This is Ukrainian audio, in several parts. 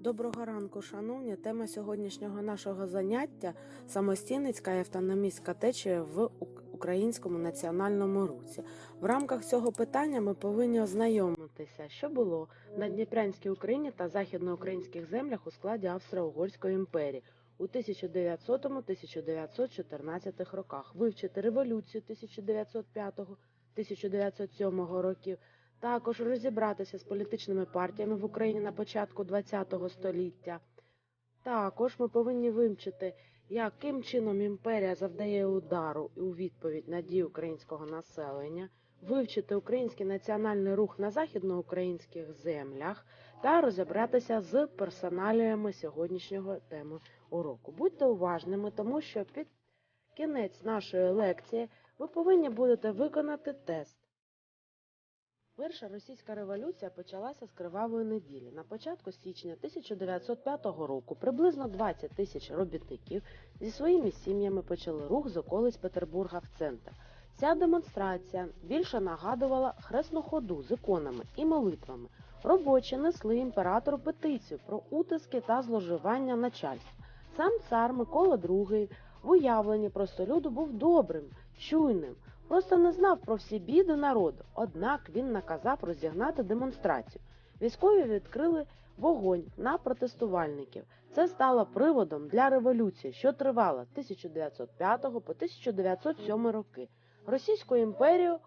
Доброго ранку, шановні. Тема сьогоднішнього нашого заняття самостійницька і автономістська течія в українському національному русі. В рамках цього питання ми повинні ознайомитися, що було на Дніпрянській Україні та західноукраїнських землях у складі Австро-Угорської імперії у 1900-1914 роках, вивчити революцію 1905-1907 років, також розібратися з політичними партіями в Україні на початку ХХ століття. Також ми повинні вивчити, яким чином імперія завдає удару у відповідь на дії українського населення, вивчити український національний рух на західноукраїнських землях та розібратися з персоналіями сьогоднішнього теми уроку. Будьте уважними, тому що під кінець нашої лекції ви повинні будете виконати тест. Перша російська революція почалася з кривавої неділі. На початку січня 1905 року приблизно 20 тисяч робітників зі своїми сім'ями почали рух з околиць Петербурга в центр. Ця демонстрація більше нагадувала хресну ходу з іконами і молитвами. Робочі несли імператору петицію про утиски та зловживання начальства. Сам цар Микола II в уявленні простолюду був добрим, чуйним, просто не знав про всі біди народу. Однак він наказав розігнати демонстрацію. Військові відкрили вогонь на протестувальників. Це стало приводом для революції, що тривала з 1905 по 1907 роки. Російську імперію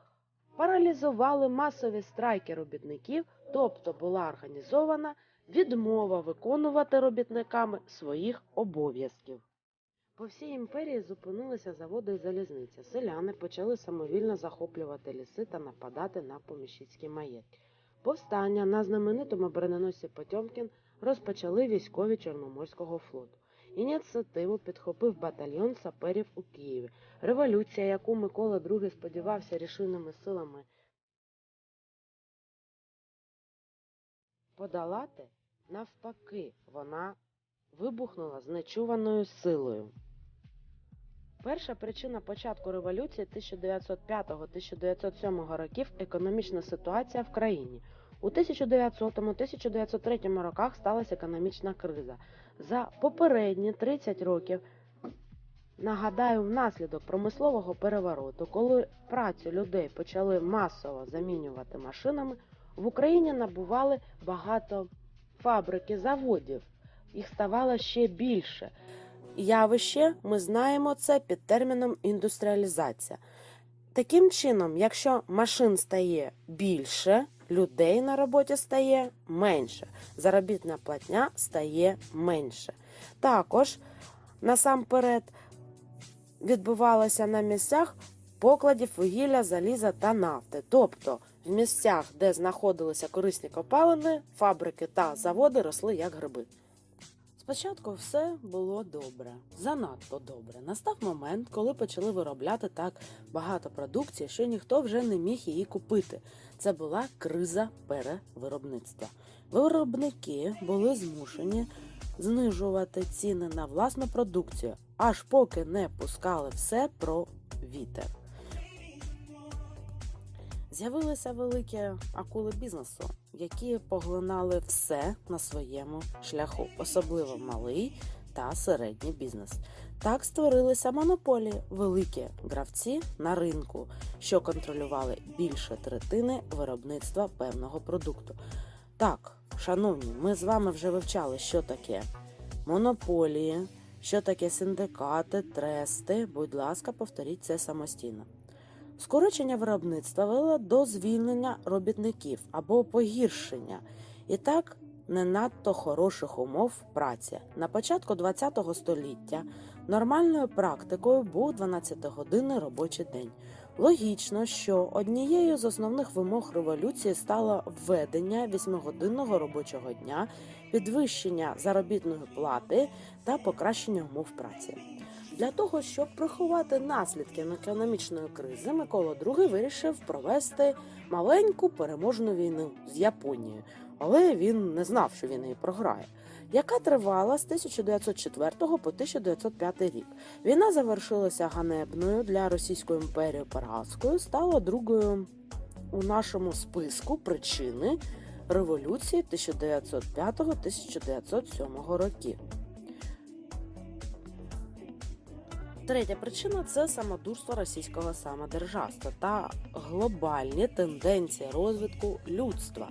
паралізували масові страйки робітників, тобто була організована відмова виконувати робітниками своїх обов'язків. По всій імперії зупинилися заводи і залізниця. Селяни почали самовільно захоплювати ліси та нападати на поміщицькі маєтки. Повстання на знаменитому броненосці Потьомкін розпочали військові Чорноморського флоту. Ініціативу підхопив батальйон саперів у Києві. Революція, яку Микола II сподівався рішильними силами подолати, навпаки, вона вибухнула з нечуваною силою. Перша причина початку революції 1905-1907 років економічна ситуація в країні. У 1900-1903 роках сталася економічна криза. За попередні 30 років, нагадаю, внаслідок промислового перевороту, коли працю людей почали масово замінювати машинами, в Україні набували багато фабрик і заводів. Їх ставало ще більше. Явище ми знаємо це під терміном індустріалізація. Таким чином, якщо машин стає більше, людей на роботі стає менше, заробітна платня стає менше. Також насамперед відбувалося на місцях покладів вугілля, заліза та нафти. Тобто в місцях, де знаходилися корисні копалини, фабрики та заводи росли як гриби. Спочатку все було добре, занадто добре. Настав момент, коли почали виробляти так багато продукції, що ніхто вже не міг її купити. Це була криза перевиробництва. Виробники були змушені знижувати ціни на власну продукцію, аж поки не пускали все про вітер. З'явилися великі акули бізнесу, які поглинали все на своєму шляху, особливо малий та середній бізнес. Так створилися монополії, великі гравці на ринку, що контролювали більше третини виробництва певного продукту. Так, шановні, ми з вами вже вивчали, що таке монополії, що таке синдикати, трести. Будь ласка, повторіть це самостійно. Скорочення виробництва вело до звільнення робітників або погіршення, і так не надто хороших умов праці. На початку ХХ століття нормальною практикою був 12-годинний робочий день. Логічно, що однією з основних вимог революції стало введення 8-годинного робочого дня, підвищення заробітної плати та покращення умов праці. Для того, щоб приховати наслідки економічної кризи, Микола II вирішив провести маленьку переможну війну з Японією, але він не знав, що він її програє, яка тривала з 1904 по 1905 рік. Війна завершилася ганебною для Російської імперії поразкою, стала другою у нашому списку причини революції 1905-1907 років. Третя причина це самодурство російського самодержавства та глобальні тенденції розвитку людства.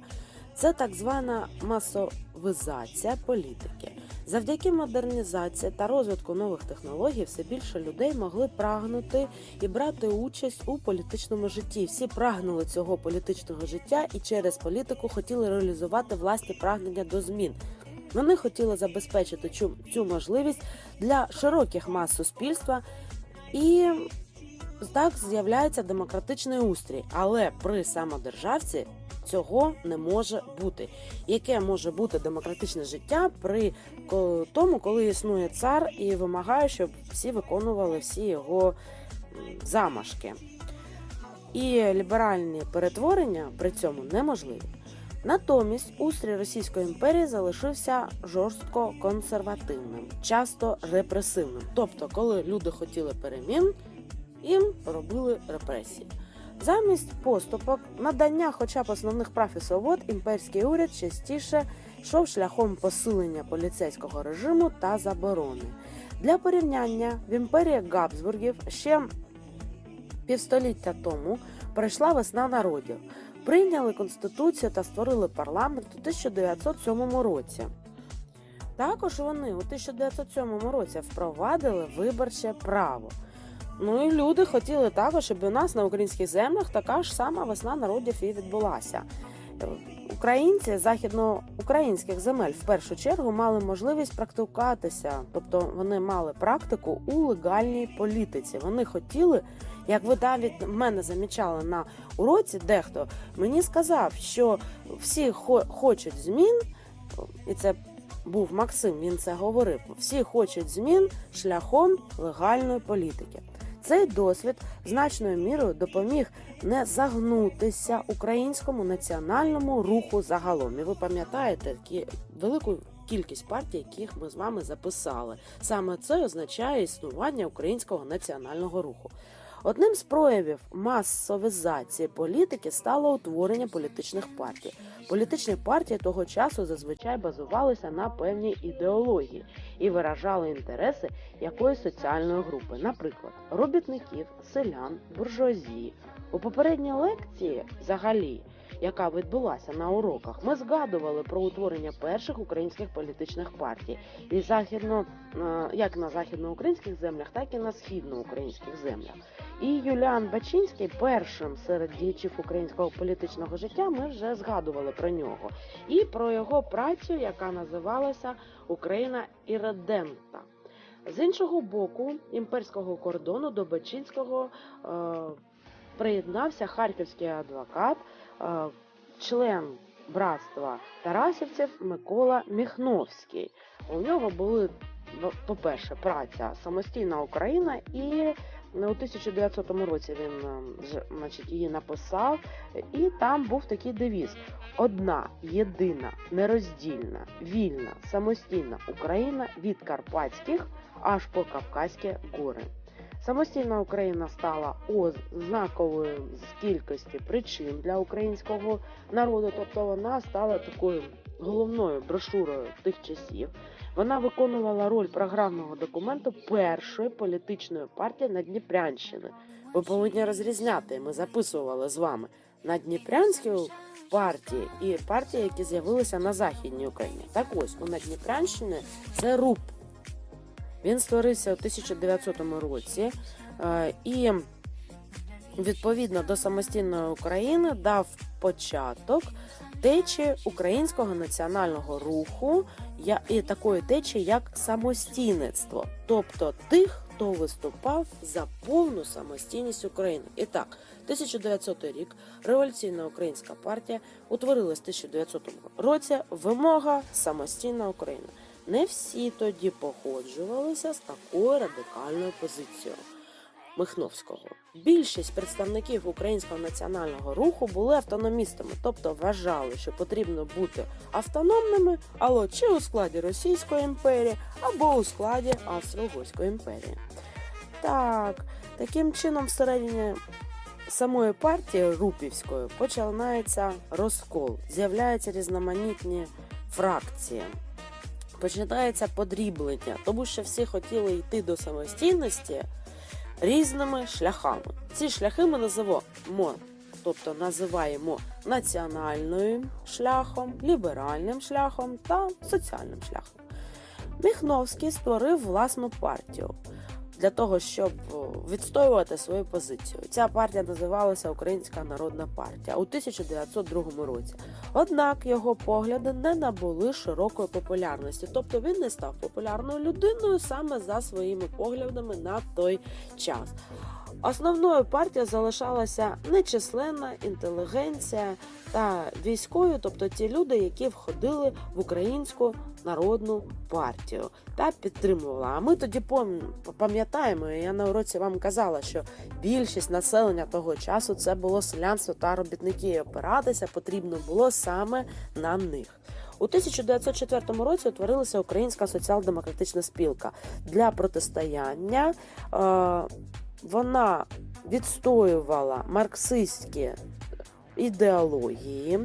Це так звана масовизація політики. Завдяки модернізації та розвитку нових технологій все більше людей могли прагнути і брати участь у політичному житті. Всі прагнули цього політичного життя і через політику хотіли реалізувати власні прагнення до змін. Вони хотіли забезпечити цю, можливість для широких мас суспільства, і так з'являється демократичний устрій. Але при самодержавці цього не може бути. Яке може бути демократичне життя при тому, коли існує цар і вимагає, щоб всі виконували всі його замашки. І ліберальні перетворення при цьому неможливі. Натомість устрій Російської імперії залишився жорстко консервативним, часто репресивним. Тобто, коли люди хотіли перемін, їм робили репресії. Замість поступок, надання хоча б основних прав і свобод, імперський уряд частіше йшов шляхом посилення поліцейського режиму та заборони. Для порівняння в імперії Габсбургів ще півстоліття тому прийшла весна народів. Прийняли конституцію та створили парламент у 1907 році. Також вони у 1907 році впровадили виборче право. Ну і люди хотіли також, щоб у нас на українських землях така ж сама весна народів і відбулася. Українці західноукраїнських земель в першу чергу мали можливість практикуватися, тобто вони мали практику у легальній політиці. Вони хотіли, як ви навіть мене замічали на уроці, дехто мені сказав, що всі хо- хочуть змін, і це був Максим, він це говорив. Всі хочуть змін шляхом легальної політики. Цей досвід значною мірою допоміг не загнутися українському національному руху загалом. І ви пам'ятаєте велику кількість партій, яких ми з вами записали. Саме це означає існування українського національного руху. Одним з проявів масовізації політики стало утворення політичних партій. Політичні партії того часу зазвичай базувалися на певній ідеології і виражали інтереси якоїсь соціальної групи, наприклад, робітників, селян, буржуазії. У попередній лекції, взагалі, яка відбулася на уроках, ми згадували про утворення перших українських політичних партій, і західно, е, як на західноукраїнських землях, так і на східноукраїнських землях. І Юліан Бачинський першим серед діячів українського політичного життя ми вже згадували про нього і про його працю, яка називалася Україна іридента. З іншого боку, імперського кордону до Бачинського е, приєднався харківський адвокат, член братства Тарасівців Микола Міхновський. У нього були, в- по-перше, праця самостійна Україна і у 1900 році він е, значить, її написав, і там був такий девіз: одна, єдина, нероздільна, вільна, самостійна Україна від Карпатських аж по Кавказькі гори. Самостійна Україна стала ознаковою з кількості причин для українського народу, тобто вона стала такою головною брошурою тих часів. Вона виконувала роль програмного документу першої політичної партії Надніпрянщини. Ви повинні розрізняти. Ми записували з вами Надніпрянські партії і партії, які з'явилися на Західній Україні. Так ось у Надніпрянщині це РУП. Він створився у 1900 році е, і відповідно до самостійної України дав початок течі українського національного руху і такої течі, як самостійництво, тобто тих, хто виступав за повну самостійність України. І так, 1900 рік революційна українська партія утворилась в 1900 році. Вимога самостійна Україна. Не всі тоді походжувалися з такою радикальною позицією. Михновського. Більшість представників українського національного руху були автономістами, тобто вважали, що потрібно бути автономними, але чи у складі Російської імперії, або у складі Австро-Угорської імперії. Так, таким чином, всередині самої партії Рупівської починається розкол, з'являються різноманітні фракції. Починається подріблення, тому що всі хотіли йти до самостійності різними шляхами. Ці шляхи ми називаємо, тобто називаємо національним шляхом, ліберальним шляхом та соціальним шляхом. Міхновський створив власну партію для того, щоб відстоювати свою позицію. Ця партія називалася Українська Народна партія у 1902 році. Однак його погляди не набули широкої популярності, тобто він не став популярною людиною саме за своїми поглядами на той час. Основною партією залишалася нечисленна інтелігенція та військові, тобто ті люди, які входили в українську народну партію та підтримувала. А ми тоді пам- пам'ятаємо, я на уроці вам казала, що більшість населення того часу це було селянство та робітники. Опиратися потрібно було саме на них. У 1904 році утворилася Українська соціал-демократична спілка для протистояння. Е, вона відстоювала марксистські ідеології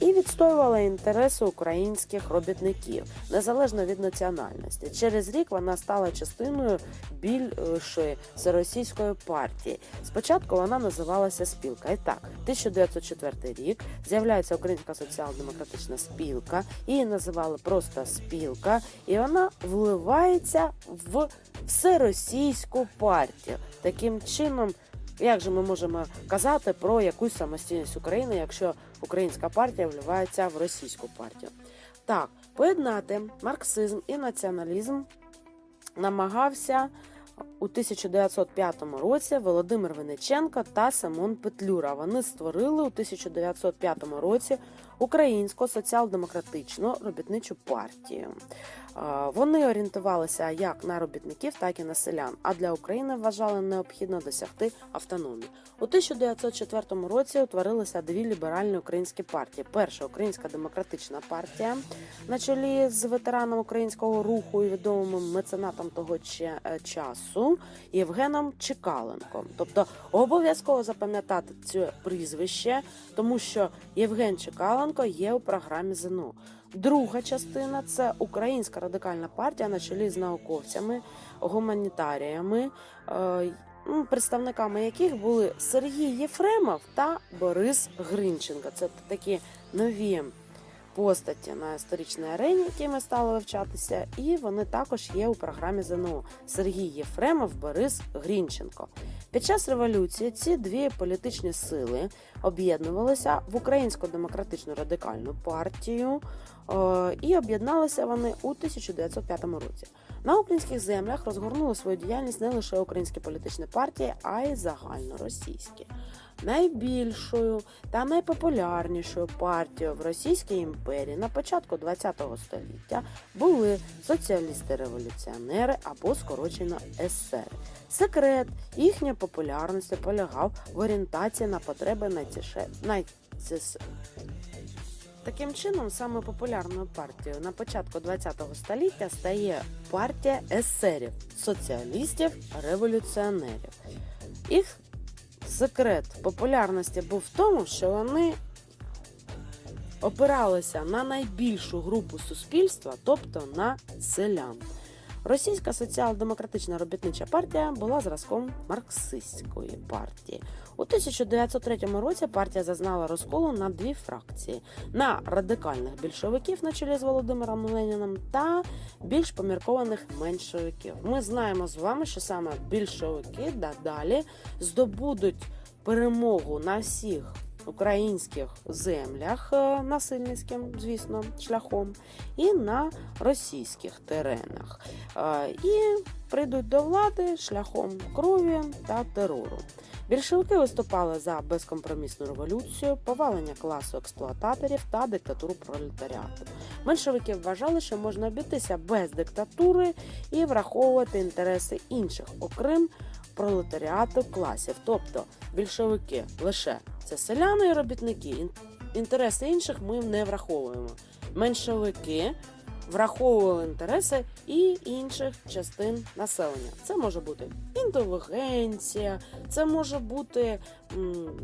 і відстоювала інтереси українських робітників незалежно від національності. Через рік вона стала частиною більшої всеросійської партії. Спочатку вона називалася спілка. І так, 1904 рік з'являється Українська соціал-демократична спілка, її називали просто спілка, і вона вливається в всеросійську партію. Таким чином, як же ми можемо казати про якусь самостійність України, якщо українська партія вливається в російську партію? Так, поєднати марксизм і націоналізм намагався у 1905 році Володимир Винниченко та Симон Петлюра. Вони створили у 1905 році Українську соціал-демократичну робітничу партію. Вони орієнтувалися як на робітників, так і на селян. А для України вважали необхідно досягти автономії. У 1904 році утворилися дві ліберальні українські партії. Перша Українська демократична партія на чолі з ветераном українського руху і відомим меценатом того е, часу Євгеном Чекаленком. Тобто обов'язково запам'ятати це прізвище, тому що Євген Чекаленко є у програмі ЗНО. Друга частина це Українська радикальна партія на чолі з науковцями, гуманітаріями, е, ну, представниками яких були Сергій Єфремов та Борис Гринченко. Це такі нові постаті на історичній арені, які ми стали вивчатися, і вони також є у програмі ЗНО Сергій Єфремов, Борис Грінченко. Під час революції ці дві політичні сили об'єднувалися в Українську демократичну радикальну партію, е, і об'єдналися вони у 1905 році. На українських землях розгорнули свою діяльність не лише українські політичні партії, а й загальноросійські. Найбільшою та найпопулярнішою партією в Російській імперії на початку ХХ століття були соціалісти-революціонери або скорочено ССР. Секрет їхньої популярності полягав в орієнтації на потреби найтіше... Таким чином, саме популярною партією на початку ХХ століття стає партія есерів, соціалістів-революціонерів. Їх секрет популярності був в тому, що вони опиралися на найбільшу групу суспільства, тобто на селян. Російська соціал-демократична робітнича партія була зразком марксистської партії. У 1903 році партія зазнала розколу на дві фракції: на радикальних більшовиків на чолі з Володимиром Леніном та більш поміркованих меншовиків. Ми знаємо з вами, що саме більшовики далі здобудуть перемогу на всіх українських землях е, насильницьким, звісно, шляхом, і на російських теренах. Е, І прийдуть до влади шляхом крові та терору. Більшовики виступали за безкомпромісну революцію, повалення класу експлуататорів та диктатуру пролетаріату. Меншовики вважали, що можна обійтися без диктатури і враховувати інтереси інших, окрім пролетаріату класів. Тобто більшовики лише це селяни і робітники. Інтереси інших ми не враховуємо. Меншовики враховували інтереси і інших частин населення. Це може бути інтелігенція, це може бути м,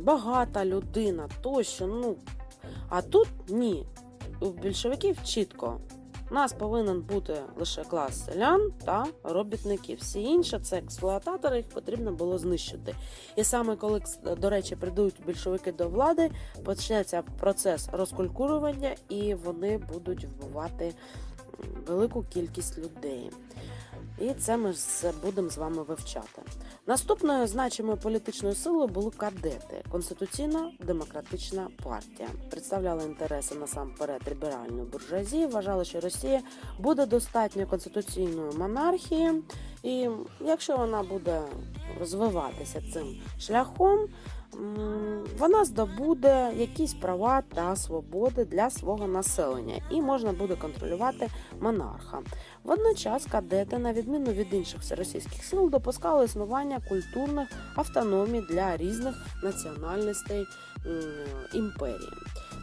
багата людина тощо. Ну, а тут ні. У більшовиків чітко. У нас повинен бути лише клас селян та робітників. Всі інші це експлуататори, їх потрібно було знищити. І саме коли, до речі, прийдуть більшовики до влади, почнеться процес розкулькурування, і вони будуть вбивати велику кількість людей. І це ми будемо з вами вивчати. Наступною значимою політичною силою були кадети Конституційно-демократична партія. Представляли інтереси насамперед ліберальної буржуазії, вважали, що Росія буде достатньо конституційною монархією, і якщо вона буде розвиватися цим шляхом, вона здобуде якісь права та свободи для свого населення, і можна буде контролювати монарха. Водночас кадети, на відміну від інших російських сил, допускали існування культурних автономій для різних національностей імперії.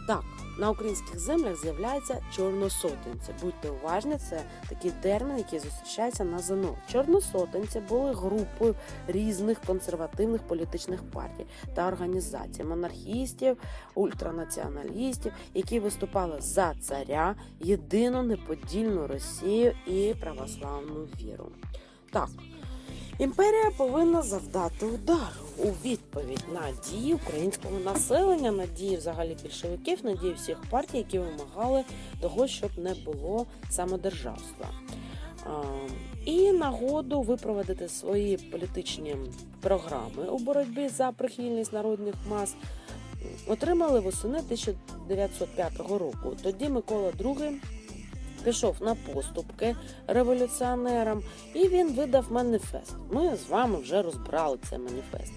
Так, на українських землях з'являються чорносотенці. Будьте уважні, це такий термін, який зустрічається на ЗНО. Чорносотенці були групою різних консервативних політичних партій та організацій, монархістів, ультранаціоналістів, які виступали за царя, єдину неподільну Росію і православну віру. Так, імперія повинна завдати удару у відповідь на дії українського населення, на дії взагалі більшовиків, на дії всіх партій, які вимагали того, щоб не було самодержавства. І нагоду випроводити свої політичні програми у боротьбі за прихильність народних мас отримали восени 1905 року. Тоді Микола II пішов на поступки революціонерам, і він видав маніфест. Ми з вами вже розбирали цей маніфест.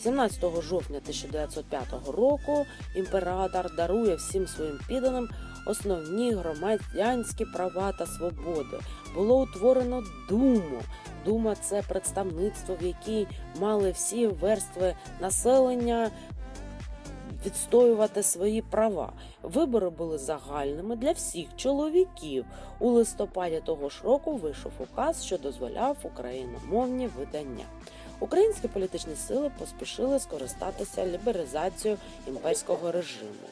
17 жовтня 1905 року імператор дарує всім своїм підданим основні громадянські права та свободи. Було утворено думу. Дума це представництво, в якій мали всі верстви населення відстоювати свої права. Вибори були загальними для всіх чоловіків. У листопаді того ж року вийшов указ, що дозволяв україномовні видання. Українські політичні сили поспішили скористатися лібералізацією імперського режиму.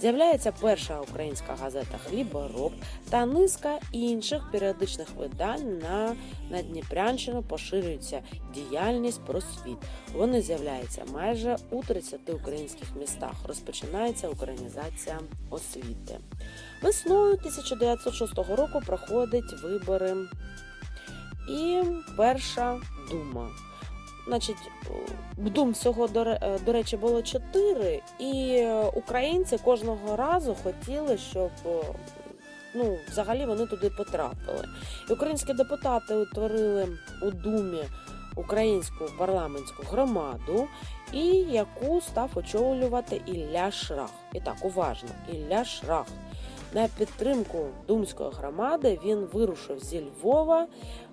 З'являється перша українська газета Хлібороб та низка інших періодичних видань на Надніпрянщину поширюється діяльність просвіт. Вони з'являються майже у 30 українських містах. Розпочинається українізація освіти. Весною 1906 року проходять вибори і перша дума. Значить, дум всього е, до речі було чотири, і українці кожного разу хотіли, щоб е, ну, взагалі вони туди потрапили. І українські депутати утворили у думі українську парламентську громаду, і яку став очолювати Ілля Шрах. І так, уважно, Ілля Шрах. На підтримку думської громади він вирушив зі Львова,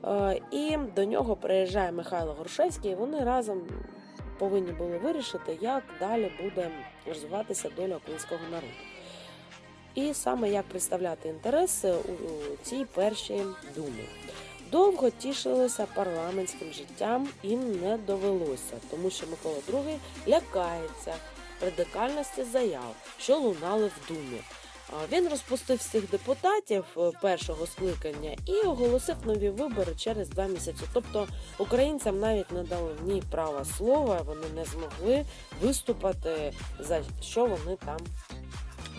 е, і до нього приїжджає Михайло Грушевський, і вони разом повинні були вирішити, як далі буде розвиватися доля українського народу. І саме як представляти інтереси у цій першій думі. Довго тішилися парламентським життям їм не довелося, тому що Микола II лякається радикальності заяв, що лунали в думі. Він розпустив всіх депутатів е, першого скликання і оголосив нові вибори через два місяці. Тобто українцям навіть не дали ні права слова, вони не змогли виступати за що вони там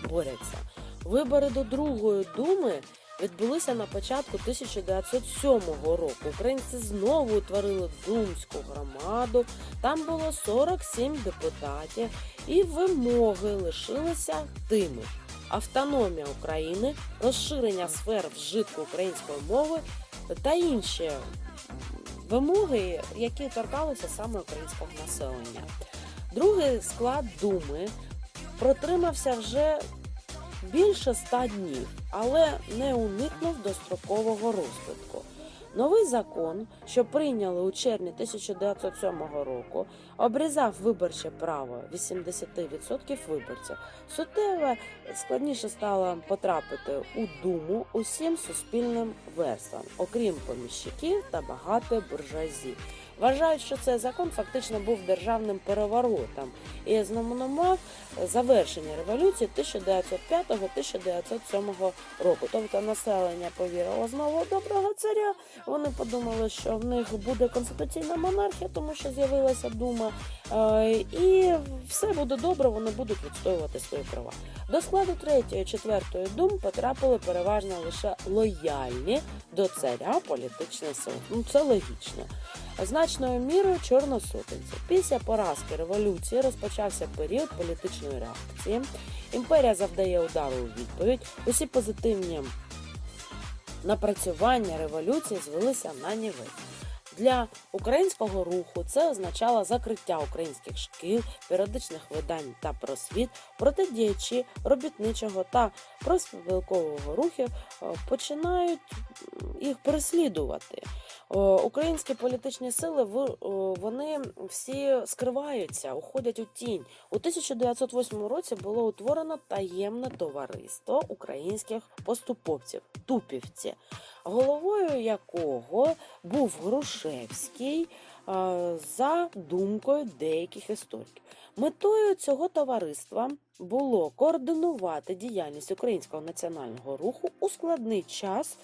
борються. Вибори до другої думи відбулися на початку 1907 року. Українці знову утворили думську громаду. Там було 47 депутатів, і вимоги лишилися тими ж автономія України, розширення сфер вжитку української мови та інші вимоги, які торкалися саме українського населення. Другий склад Думи протримався вже більше ста днів, але не уникнув дострокового розпитку. Новий закон, що прийняли у червні 1907 року, обрізав виборче право 80% виборців. Суттєво складніше стало потрапити у думу усім суспільним верствам, окрім поміщиків та багатої буржуазії. Вважають, що цей закон фактично був державним переворотом і знаменував завершення революції 1905-1907 року. Тобто населення повірило знову доброго царя. Вони подумали, що в них буде конституційна монархія, тому що з'явилася дума, е, і все буде добре. Вони будуть відстоювати свої права. До складу третьої, четвертої дум потрапили переважно лише лояльні до царя політичні сили. Ну це логічно. Значною мірою чорносотенці. Після поразки революції розпочався період політичної реакції. Імперія завдає удару у відповідь. Усі позитивні напрацювання революції звелися на нівець. Для українського руху це означало закриття українських шкіл, періодичних видань та просвіт, проте діячі робітничого та профспілкового рухів е, починають їх переслідувати. Е, Українські політичні сили е, вони всі скриваються, уходять у тінь. У 1908 році було утворено таємне товариство українських поступовців тупівці, головою якого був Грушевський е, за думкою деяких істориків. Метою цього товариства було координувати діяльність українського національного руху у складний час,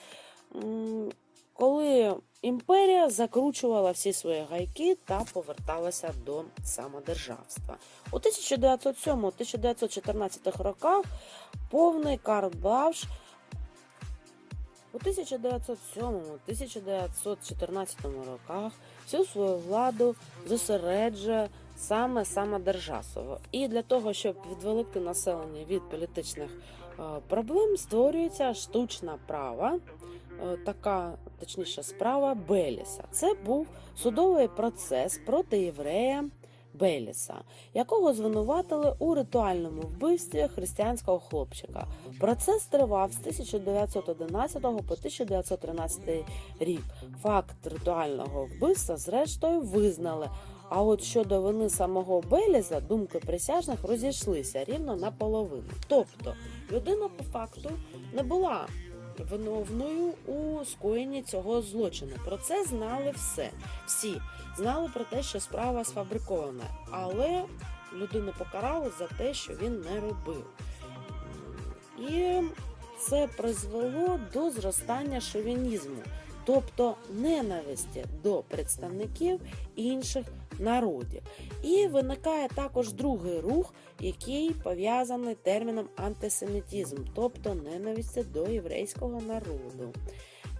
коли імперія закручувала всі свої гайки та поверталася до самодержавства. У 1907-1914 роках повний Карл у 1907-1914 роках всю свою владу зосереджує саме самодержавство. І для того, щоб відволікти населення від політичних е, проблем, створюється штучна права, така точніше справа Беліса. Це був судовий процес проти єврея. Беліса, якого звинуватили у ритуальному вбивстві християнського хлопчика. Процес тривав з 1911 по 1913 рік. Факт ритуального вбивства, зрештою, визнали. А от щодо вини самого Беліза, думки присяжних розійшлися рівно наполовину. Тобто людина по факту не була виновною у скоєнні цього злочину. Про це знали все. Всі знали про те, що справа сфабрикована, але людину покарали за те, що він не робив. І це призвело до зростання шовінізму, тобто ненависті до представників інших народів. І виникає також другий рух, який пов'язаний терміном антисемітизм, тобто ненависті до єврейського народу.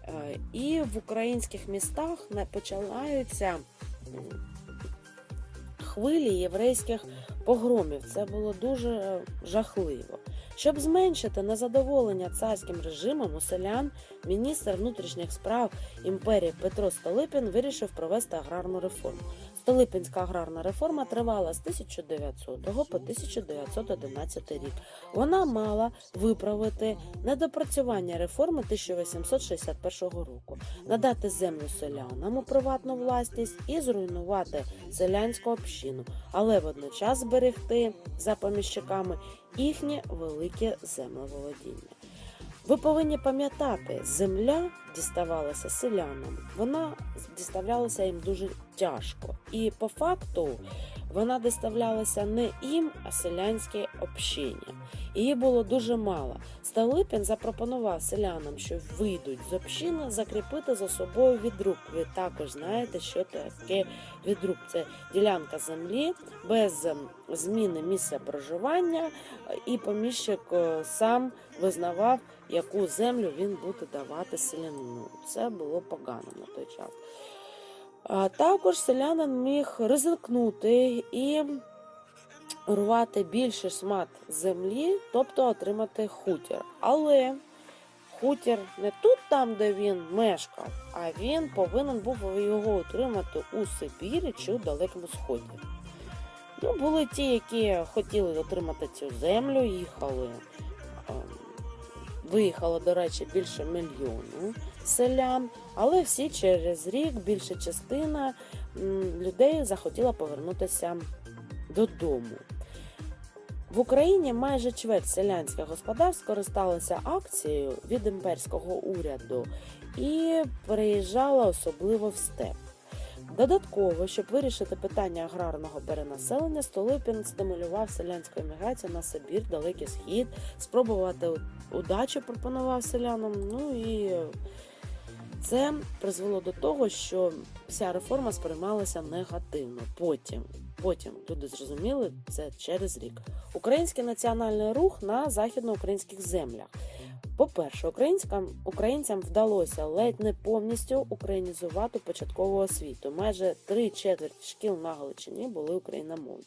Е, І в українських містах починаються хвилі єврейських погромів. Це було дуже е, жахливо. Щоб зменшити незадоволення царським режимом у селян, міністр внутрішніх справ імперії Петро Столипін вирішив провести аграрну реформу. Столипінська аграрна реформа тривала з 1900 по 1911 рік. Вона мала виправити недопрацювання реформи 1861 року, надати землю селянам у приватну власність і зруйнувати селянську общину, але водночас зберегти за поміщиками їхнє велике землеволодіння. Ви повинні пам'ятати, земля діставалася селянам, вона діставлялася їм дуже тяжко. І по факту вона доставлялася не їм, а селянській общині. Її було дуже мало. Столипін запропонував селянам, що вийдуть з общини, закріпити за собою відруб. Ви також знаєте, що таке відруб. Це ділянка землі без ем, зміни місця проживання, е, і поміщик е, сам визнавав, яку землю він буде давати селянину. Це було погано на той час. Також селянин міг ризикнути і урвати більший шмат землі, тобто отримати хутір. Але хутір не тут, там, де він мешкав, а він повинен був його отримати у Сибірі чи у Далекому Сході. Ну, були ті, які хотіли отримати цю землю, їхали ем, виїхало, до речі, більше мільйону селян, але всі через рік більша частина людей захотіла повернутися додому. В Україні майже чверть селянських господарств скористалися акцією від імперського уряду і переїжджала особливо в степ. Додатково, щоб вирішити питання аграрного перенаселення, Столипін стимулював селянську еміграцію на Сибір, Далекий Схід, спробувати удачу пропонував селянам. Ну і це призвело до того, що вся реформа сприймалася негативно. Потім, потім люди зрозуміли це через рік. Український національний рух на західноукраїнських землях. По-перше, українськам українцям вдалося ледь не повністю українізувати початкову освіту. Майже три четверті шкіл на Галичині були україномовні.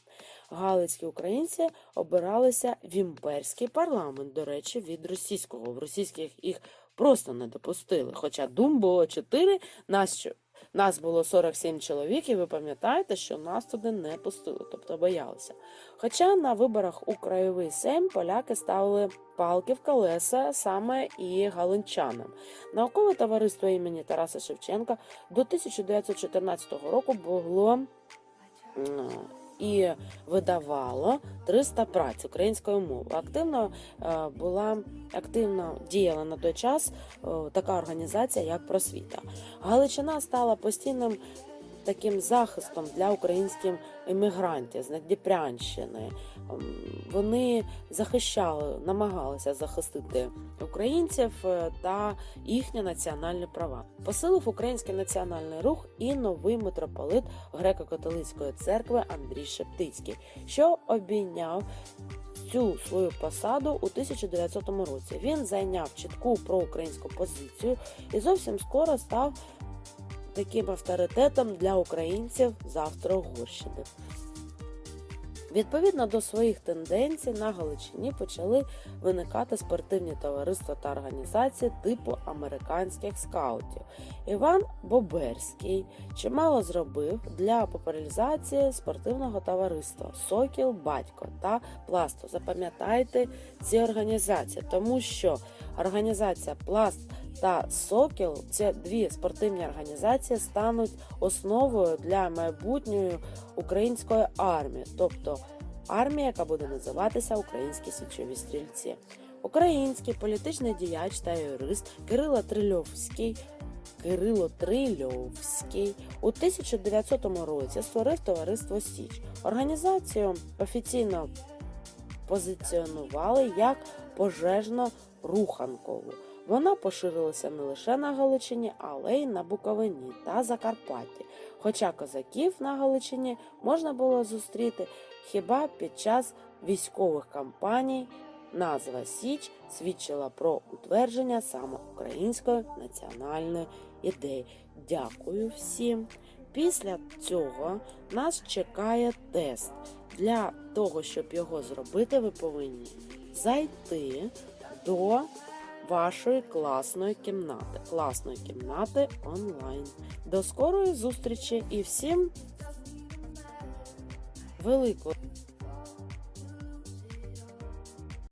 Галицькі українці обиралися в імперський парламент, до речі, від російського. В російських їх просто не допустили. Хоча дум було чотири, нас нас було 47 чоловік, і ви пам'ятаєте, що нас туди не пустили, тобто боялися. Хоча на виборах у краєвий сейм поляки ставили палки в колеса саме і галинчанам. Наукове товариство імені Тараса Шевченка до 1914 року було і видавало 300 праць українською мовою. Активно е, була активно діяла на той час е, така організація, як просвіта. Галичина стала постійним таким захистом для українських емігрантів з Надніпрянщини. Ем, Вони захищали, намагалися захистити українців е, та їхні національні права. Посилив український національний рух і новий митрополит греко-католицької церкви Андрій Шептицький, що обійняв цю свою посаду у 1900 році. Він зайняв чітку проукраїнську позицію і зовсім скоро став таким авторитетом для українців з Австро-Угорщини. Відповідно до своїх тенденцій на Галичині почали виникати спортивні товариства та організації типу американських скаутів. Іван Боберський чимало зробив для популяризації спортивного товариства Сокіл, Батько та Пласто. Запам'ятайте ці організації, тому що організація Пласт та Сокіл це дві спортивні організації стануть основою для майбутньої української армії, тобто армія, яка буде називатися Українські січові стрільці. Український політичний діяч та юрист Кирило Трильовський. Кирило Трильовський у 1900 році створив товариство Січ. Організацію офіційно позиціонували як пожежно-руханкову. Вона поширилася не лише на Галичині, але й на Буковині та Закарпатті. Хоча козаків на Галичині можна було зустріти хіба під час військових кампаній. Назва Січ свідчила про утвердження саме української національної ідеї. Дякую всім. Після цього нас чекає тест. Для того, щоб його зробити, ви повинні зайти до вашої класної кімнати. Класної кімнати онлайн. До скорої зустрічі і всім великого.